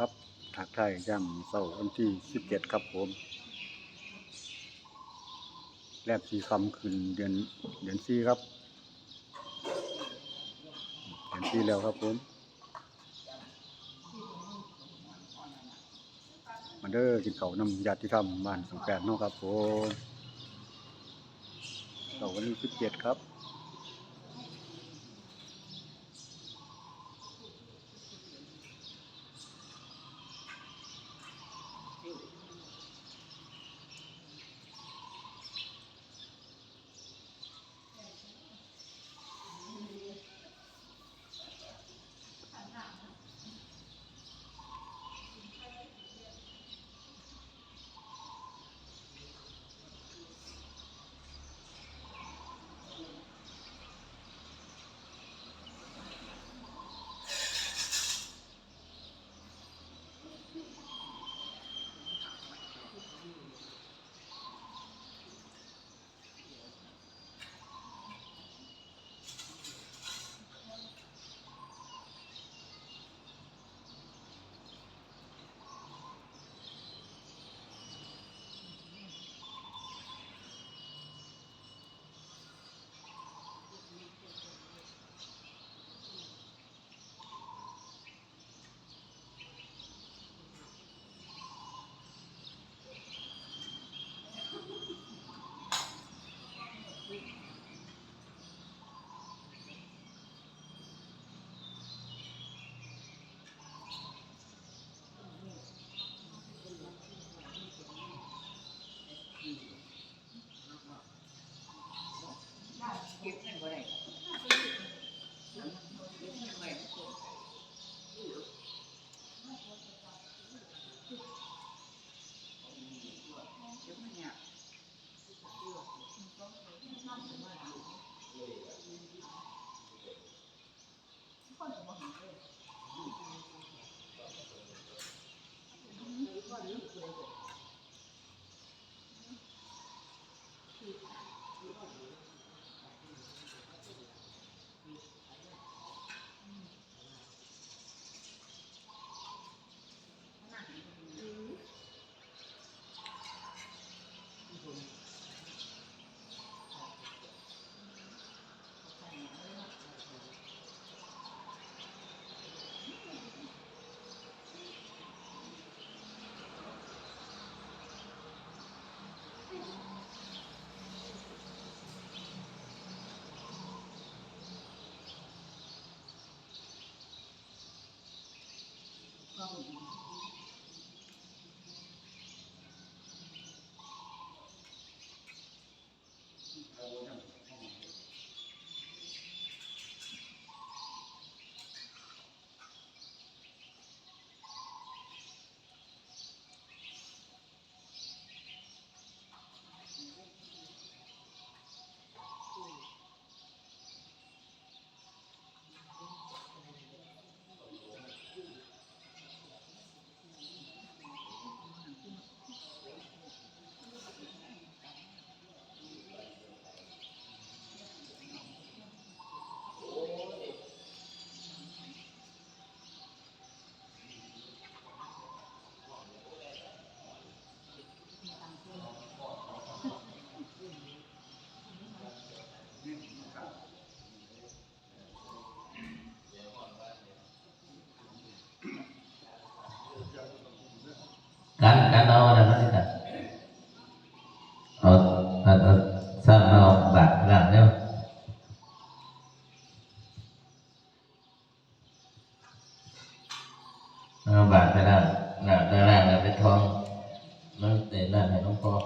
ครับทักทยย่ำเสาร์วันที่สิบเจ็ดครับผมแรกสีคำขึ้นเดือนเดือนสี่ครับ เดือนสี่แล้วครับผมมาเด้อกินเขานำญาติธรรมบ้านสงแกนเนาะครับผมเสาร์วันที่สิบเจ็ดครับ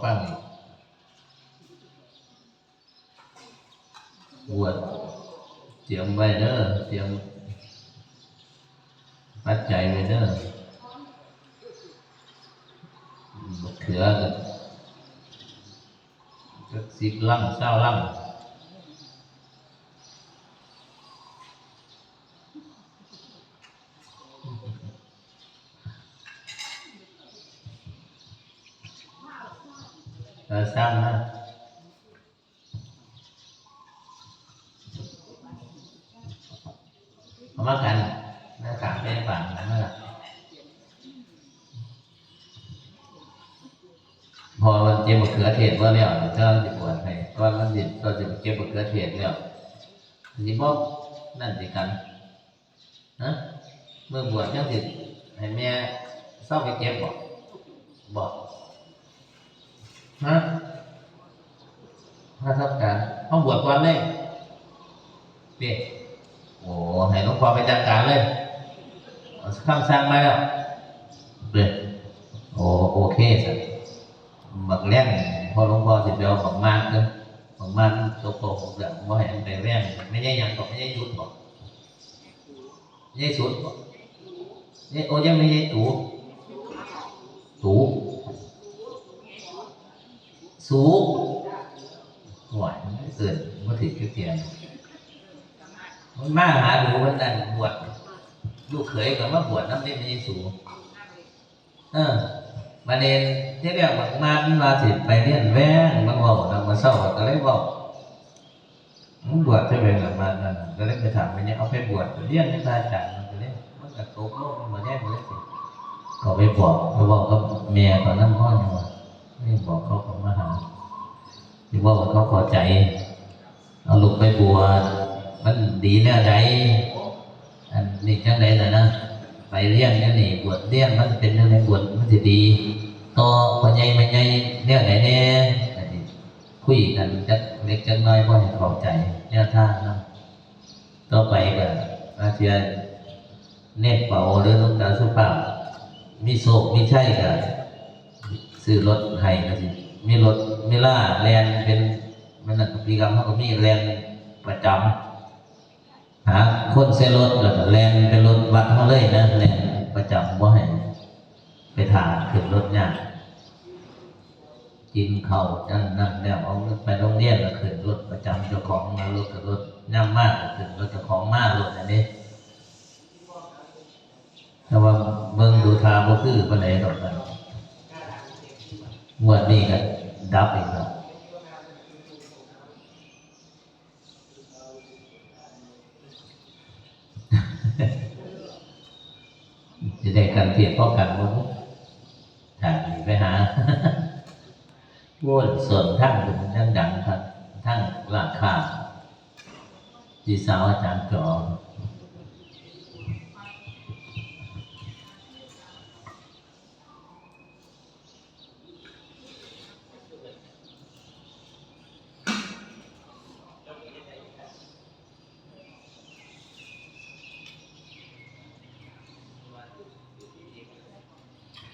ให้น้องบวชเตรียมไว้เด้อเตรียมปัจจัยไว้เด้อมะเถือกับสักสิบลังเศร้าลัง เราสร้างมาเอามากันหน้าตาเป็นฝั่นะเนแหลพอมันเจ็บมะเขือเทศว่อาแล้วเจ้าจะปวดไปตก็มันดิก็จะเจ็บมะเขือเทศแล้วสิบอกนั่นสิกันนะเมื่อบวชยังสิให้แม่เศร้าไปเจ็บบอกบอก ฮะมาทำการต้องบวชก่อนเลยเปียโอ้ให้หลวงพ่อไปจัดการเลยเอาคำสั่งมาแล้วเปียโอ้โอเคสิบักแรงพอหลวงพ่อสิเดียวบักมากเด้อบักมากตัวโกหกแบบว่าให้มันไปแรงไม่ใช่ยังบอกไม่ใช่ยุดบอกไม่ใช่สุดบอกนี่โอ้ยังไม่ใช่ตูตู สูงหวานเกินมาถึงเทียนมันมาหาดูมันดันบวชลูกเขยกับว่าบวชน้ำไม่ไม่ใช่สูงเออมาเนนที่เรียกว่ามามันมาสิไปเรียนแว่งมันบอกนำมาเศร้าก็เลยบอกมึงบวชจะเป็นแบบมานั่นก็เลยไปถามไปเนี่ยเอาไปบวชเรียนไม่ได้จารย์มันก็เลยมันก็ตกโลกมันมาแย่งเลยสิก็ไปบอกไปบอกกับเมียตอนนั้นพ่อยังว่า ไม่บอกเขาเขามาหาที่ว่าเขาพอใจ เอาลูกไปบวชมันดีแน่ใดอันนี้จังไดน่ะนะไปเรียนนี่นี่บวชเรียนมันเป็นเรื่องในบวชมันจะดีต่อพอใหญ่ไม่ใหญ่เนี่ยไหนเนี่ยคุยกันจักเล็กจักน้อยพอให้เข้าใจเนี่ยท่าเนาะต่อไปก็อาเทียนเนตเป่าหรือหลูกตาสุภาพมีโศกมีใช่ก็ ซื้อรถให้ก็สิมีรถมีล่าแลนเป็นมันนักปีกรรมเขาก็มีแลนประจำหาคนเซรถแล้วก็แลนเป็นรถวัดเขาเลยนะแลนประจำว่าให้ไปถ่าขึ้นรถยากกินเข้าวนั่นนั่นแล้วเอารถไปโรงเรียนแล้วขึ้นรถประจำเจ้าของมารถกับรถย่ำมากก็ขึ้นรถเจ้าของมากรถอันนี้แต่ว่าเบิ่งดูทางบ่คือปานใดดอกกัน งวดนี้ก็ดับอีกแล้วจะได้กันเทียบป้องกันมั้งทางนี้ไปหาวนส่วนทั้งดุทั้งดังทั้งทั้งราคาจีสาวอาจารย์จอเมื่อถึงในมันเส้นบาทซุ่มใช่มือห้าน้ำมือเพิ่นกันเพิ่นบ่มีโศกย่ำมือเพิ่นบ่มีโศกเพิ่นกันแต่ใส่เฮ็ดเอากับเฮ็ดเฮ็ดเอาที่เฮ็ดจ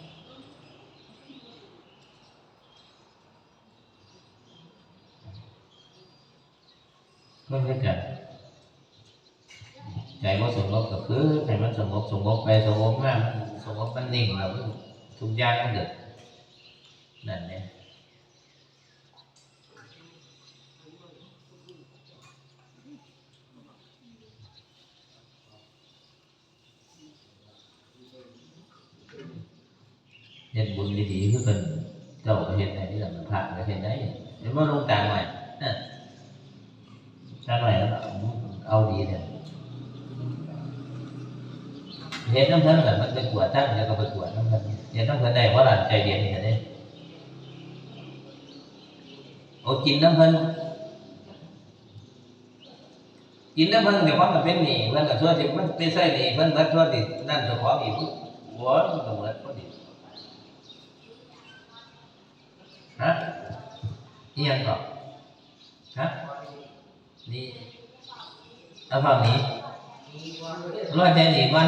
มือนกันใจว่าสงบก็คือใจมันสงบสงบไปสงบมากสงบมันนิ่งแล้วทุกอย่างมันเกิดนั่นเนี่ยเห็นบุญดีๆคือเป็นเจ้าก็เห็นไหนที่หลังพระก็เห็นได้เห็นว่าลงกลางหน่ อยนะถ้าหนแล้วเอาดีเนี่ยเห็นน้ำเพิ่นแบบมันไปกวดตั้งแล้วก็ไปกวดน้ำเพิ่นเห็นน้ำเพิ่นได้ว่าหลานใจเย็นนี่เนี่ยโอ้กินน้ำเพิ่นกินน้ำเพิ่นเดี๋ยวความันเป็นหนี้เพิ่นก็ช่วยที่มันเป็นไส้หนี้เพิ่นเบิดช่วยที่นั่นจ้าขออีกหัวมันก็เหมือนพอดีฮะเอียงก่อนฮะ นี่เอาฝั่งนี้รอดใจหนีมัน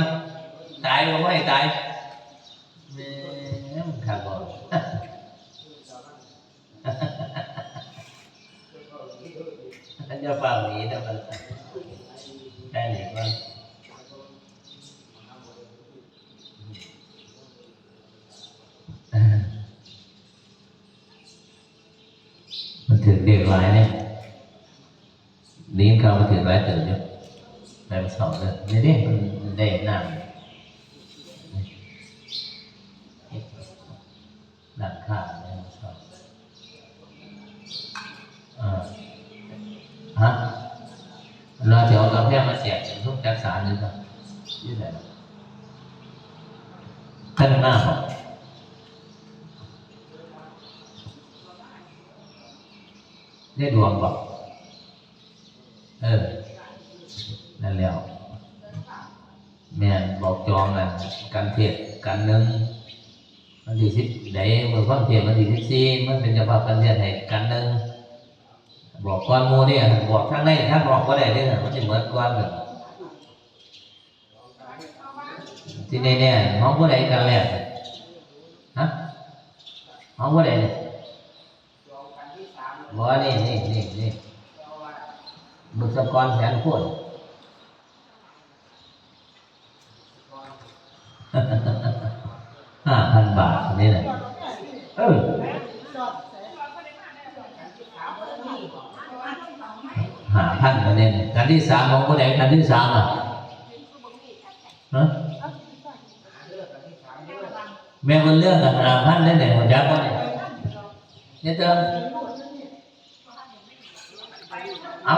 ตายก็ไม่ตายแม่ขาดบอลท่านจะฟังนี้นะมันใจหนีมัน มันถึงเด็กหลายเนี่ยเยงเขามาถึงเนี่ยแต่สองเลยนี่ดิมันได้น้ำด้านข้างเนี่ยมันสองอ่าฮะเราจะเอากาแฟมาแจกทุกจักสารหรือเปล่ายี่ไหนท่านหน้าบอกได้ดวงบอกเออ นั่นแล้วแม่นบอกจอง การเทศการหนึ่งวันที่สิบไหนมื่อฟังเทศวันที่สิบสี่มันเป็นเจ้าภาพการเทศให้กันหนึ่งบอกก่อนหมูเนี่ยบอกทั้งในทั้งบอกก็ได้เด้วยมันจะเหมือนก่อนเลยที่แน่ๆห้องผู้ใดกันแรกฮะห้องผู้ใดเนี่ยบอกว่านี่นี่นี่นี่บุษกรแสนพูด ห้าพันบาทนี่แหละเออหาพันมาเนี่ยการที่สามของคนไหนการที่สามอะฮะแม่คนเรื่องกับหาพันได้ไหนหัวจักก็เนี่ยเนี่ยเติมเอา